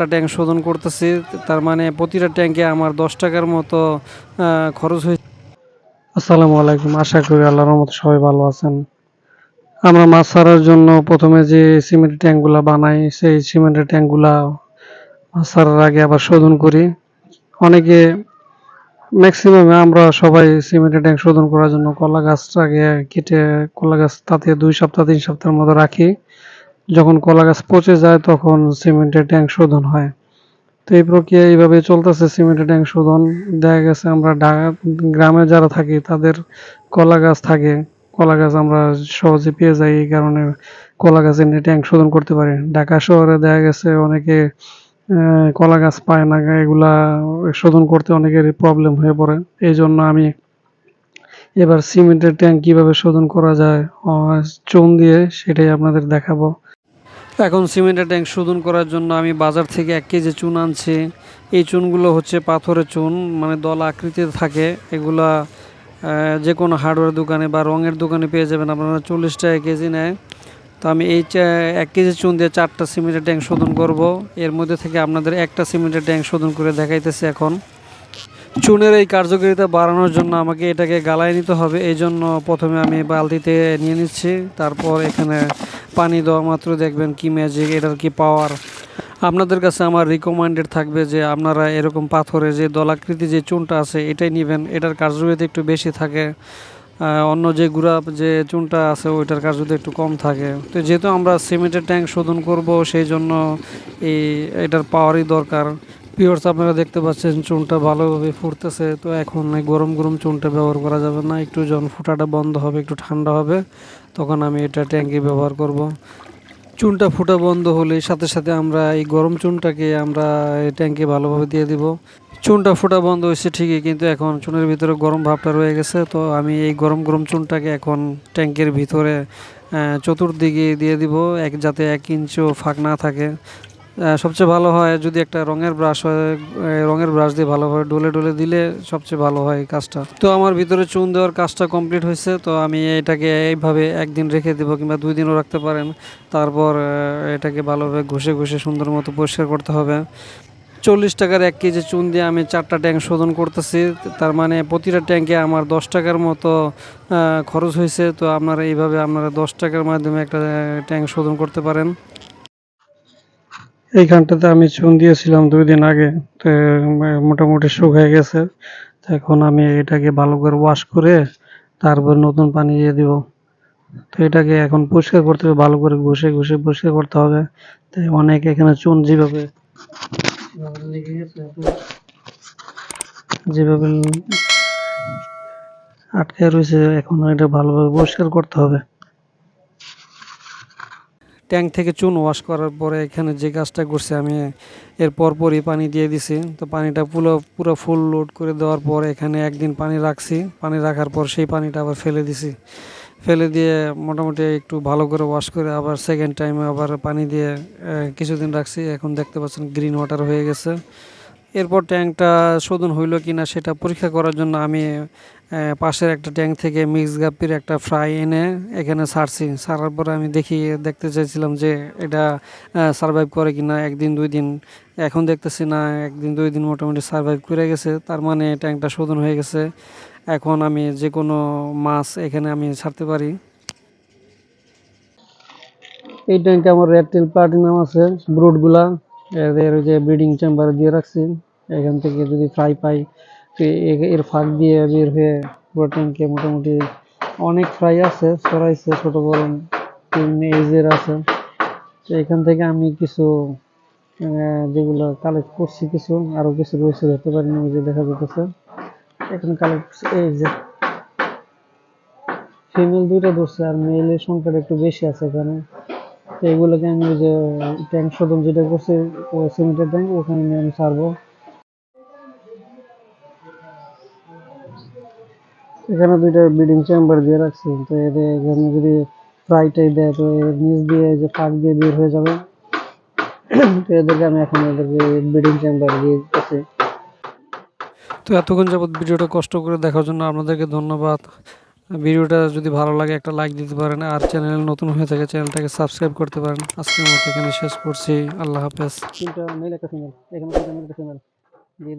চারটা ট্যাঙ্ক শোধন করতেছি, তার মানে প্রতিটা ট্যাঙ্কে আমার দশ টাকার মতো খরচ হয়েছে। আসসালামু আলাইকুম, আশা করি আল্লাহর রহমতে সবাই ভালো আছেন। আমরা মাছ ছাড়ার জন্য প্রথমে যে সিমেন্টের ট্যাঙ্কগুলা বানাই, সেই সিমেন্টের ট্যাঙ্কগুলা মাছ ছাড়ার আগে আবার শোধন করি। অনেকে ম্যাক্সিমাম আমরা সবাই সিমেন্টের ট্যাঙ্ক শোধন করার জন্য কলা গাছটাকে কেটে, কলা গাছ তাতে দুই সপ্তাহ, তিন সপ্তাহের মতো রাখি। যখন কলা গাছ পচে যায়, তখন সিমেন্টের ট্যাঙ্ক শোধন হয়। তো এই প্রক্রিয়া এইভাবে চলতেছে, সিমেন্টের ট্যাঙ্ক শোধন। দেখা গেছে আমরা ঢাকা গ্রামে যারা থাকি, তাদের কলা গাছ থাকে। কলা গাছ আমরা সহজে পেয়ে যাই, এই কারণে কলা গাছ নিয়ে ট্যাঙ্ক শোধন করতে পারি। ঢাকা শহরে দেখা গেছে অনেকে কলা গাছ পায় না, এগুলা শোধন করতে অনেকের প্রবলেম হয়ে পড়ে। এই জন্য আমি এবার সিমেন্টের ট্যাঙ্ক কীভাবে শোধন করা যায় চুন দিয়ে সেটাই আপনাদের দেখাবো। এখন সিমেন্টের ট্যাঙ্ক শোধন করার জন্য আমি বাজার থেকে এক কেজি চুন আনছি। এই চুনগুলো হচ্ছে পাথরের চুন মানে দল আকৃতিতে থাকে। এগুলা যে কোনো হার্ডওয়্যার দোকানে বা রঙের দোকানে পেয়ে যাবেন। আপনারা চল্লিশ টাকা কেজি নেয়। তো আমি এই এক কেজি চুন দিয়ে চারটা সিমেন্টের ট্যাঙ্ক শোধন করব। এর মধ্যে থেকে আপনাদের একটা সিমেন্টের ট্যাঙ্ক শোধন করে দেখাইতেছি এখন। চুনের এই কার্যকারিতা বাড়ানোর জন্য আমাকে এটাকে গালায় নিতে হবে। এই জন্য প্রথমে আমি বালতিতে নিয়ে নিচ্ছি। তারপর এখানে পানি দেওয়া মাত্র দেখবেন কি ম্যাজিক এটার কি পাওয়ার আপনাদের কাছে আমার রিকমেন্ডেড থাকবে যে আপনারা এরকম পাথরে যে দলাকৃতি যে চুনটা আছে, এটাই নেবেন। এটার কার্যকারিতা একটু বেশি থাকে। অন্য যে গুঁড়া যে চুনটা আছে, ওইটার কার্যকারিতা একটু কম থাকে। তো যেহেতু আমরা সিমেন্টের ট্যাঙ্ক শোধন করব, সেই জন্য এই, এটার পাওয়ারই দরকার। পিওর্স আপনারা দেখতে পাচ্ছেন চুনটা ভালোভাবে ফুটতেছে। তো এখন গরম গরম চুনটা ব্যবহার করা যাবে না। একটু যখন ফুটাটা বন্ধ হবে, একটু ঠান্ডা হবে, তখন আমি এটা ট্যাঙ্কি ব্যবহার করব। চুনটা ফুটা বন্ধ হলে সাথে সাথে আমরা এই গরম চুনটাকে আমরা এই ট্যাঙ্কে ভালোভাবে দিয়ে দিব। চুনটা ফুটা বন্ধ হয়েছে ঠিকই, কিন্তু এখন চুনের ভিতরে গরম ভাবটা রয়ে গেছে। তো আমি এই গরম গরম চুনটাকে এখন ট্যাঙ্কের ভিতরে চতুর্দিকে দিয়ে দিব, এক যাতে এক ইঞ্চও ফাঁক না থাকে। সবচেয়ে ভালো হয় যদি একটা রঙের ব্রাশ হয় রঙের ব্রাশ দিয়ে ভালোভাবে ডলে ডলে দিলে সবচেয়ে ভালো হয় কাজটা। তো আমার ভিতরে চুন দেওয়ার কাজটা কমপ্লিট হয়েছে, তো আমি এটাকে এইভাবে একদিন রেখে দেবো কিংবা দুই দিনও রাখতে পারেন। তারপর এটাকে ভালোভাবে ঘষে ঘষে সুন্দর মতো পরিষ্কার করতে হবে। চল্লিশ টাকার এক কেজি চুন দিয়ে আমি চারটা ট্যাঙ্ক শোধন করতেছি, তার মানে প্রতিটা ট্যাঙ্কে আমার দশ টাকার মতো খরচ হয়েছে। তো আপনারা এইভাবে আপনারা দশ টাকার মাধ্যমে একটা ট্যাঙ্ক শোধন করতে পারেন। এইখানটাতে আমি চুন দিয়েছিলাম দুই দিন আগে, তো মোটামুটি শুকিয়ে গেছে। তো এখন আমি এটাকে ভালো করে ওয়াশ করে তারপর নতুন পানি দিয়ে দিব। তো এটাকে এখন পরিষ্কার করতে হবে, ভালো করে ঘষে ঘষে পরিষ্কার করতে হবে। তাই অনেক এখানে চুন যেভাবে যেভাবে আটকে রয়েছে, এখন এটা ভালোভাবে পরিষ্কার করতে হবে। ট্যাঙ্ক থেকে চুন ওয়াশ করার পরে এখানে যে গাছটা করছে, আমি এর পরপরই পানি দিয়ে দিছি। তো পানিটা পুরো পুরো ফুল লোড করে দেওয়ার পর এখানে একদিন পানি রাখছি। পানি রাখার পর সেই পানিটা আবার ফেলে দিছি। ফেলে দিয়ে মোটামুটি একটু ভালো করে ওয়াশ করে আবার সেকেন্ড টাইমে আবার পানি দিয়ে কিছুদিন রাখছি। এখন দেখতে পাচ্ছেন গ্রিন ওয়াটার হয়ে গেছে। এরপর ট্যাঙ্কটা শোধন হইল কিনা সেটা পরীক্ষা করার জন্য আমি পাশের একটা ট্যাঙ্ক থেকে মিক্স গাপ্পির একটা ফ্রাই এনে এখানে সারছি। সারার পরে আমি দেখি, দেখতে চাইছিলাম যে এটা সারভাইভ করে কি না একদিন দুই দিন। এখন দেখতেছি না, একদিন দুই দিন মোটামুটি সারভাইভ করে গেছে। তার মানে ট্যাঙ্কটা শোধন হয়ে গেছে। এখন আমি যে কোনো মাছ এখানে আমি ছাড়তে পারি। এই ট্যাঙ্কে আমার রেড টেল প্লাটিনাম আছে ব্রুডগুলা এদের যে ব্রিডিং চেম্বারে দিয়ে রাখছি। এখান থেকে যদি ফ্রাই পাই, তো এর ফাঁক দিয়ে বের হয়ে পুরো ট্যাঙ্কে মোটামুটি অনেক ফ্রাই আছে, ছড়াইছে ছোট বড় এজের আছে। তো এখান থেকে আমি কিছু যেগুলো কালেক্ট করছি কিছু, আরও কিছু রয়েছে ধরতে পারিনি, ওই যে দেখা যাচ্ছে এখানে কালেক্ট করছি, এই যে ফিমেল দুইটা ধরছে, আর মেলের সংখ্যাটা একটু বেশি আছে এখানে। এগুলোকে আমি ওই যে ট্যাঙ্ক শোধন যেটা করছি ওই সিমেন্টের ট্যাঙ্ক, ওখানে নিয়ে আমি ছাড়বো। এখানে দুইটা ব্রিডিং চেম্বার দিয়ে রাখছি, তো এদের এখানে যদি ফ্রাইটাই দেয়, তো এর নিচ দিয়ে যে ফাঁক দিয়ে বের হয়ে যাবে। তো এদেরকে আমি এখন এদেরকে ব্রিডিং চেম্বার দিয়ে দিতেছি। তো এতক্ষণ যাবত ভিডিওটা কষ্ট করে দেখার জন্য আপনাদেরকে ধন্যবাদ। ভিডিওটা যদি ভালো লাগে একটা লাইক দিতে পারেন, আর চ্যানেল নতুন হয়ে থাকে চ্যানেলটাকে সাবস্ক্রাইব করতে পারেন। আজকের মতো এখানে শেষ করছি। আল্লাহ হাফেজ। তিনটা মেল একটা ফিমেল এখানে তিনটা মেল একটা ফিমেল দিয়ে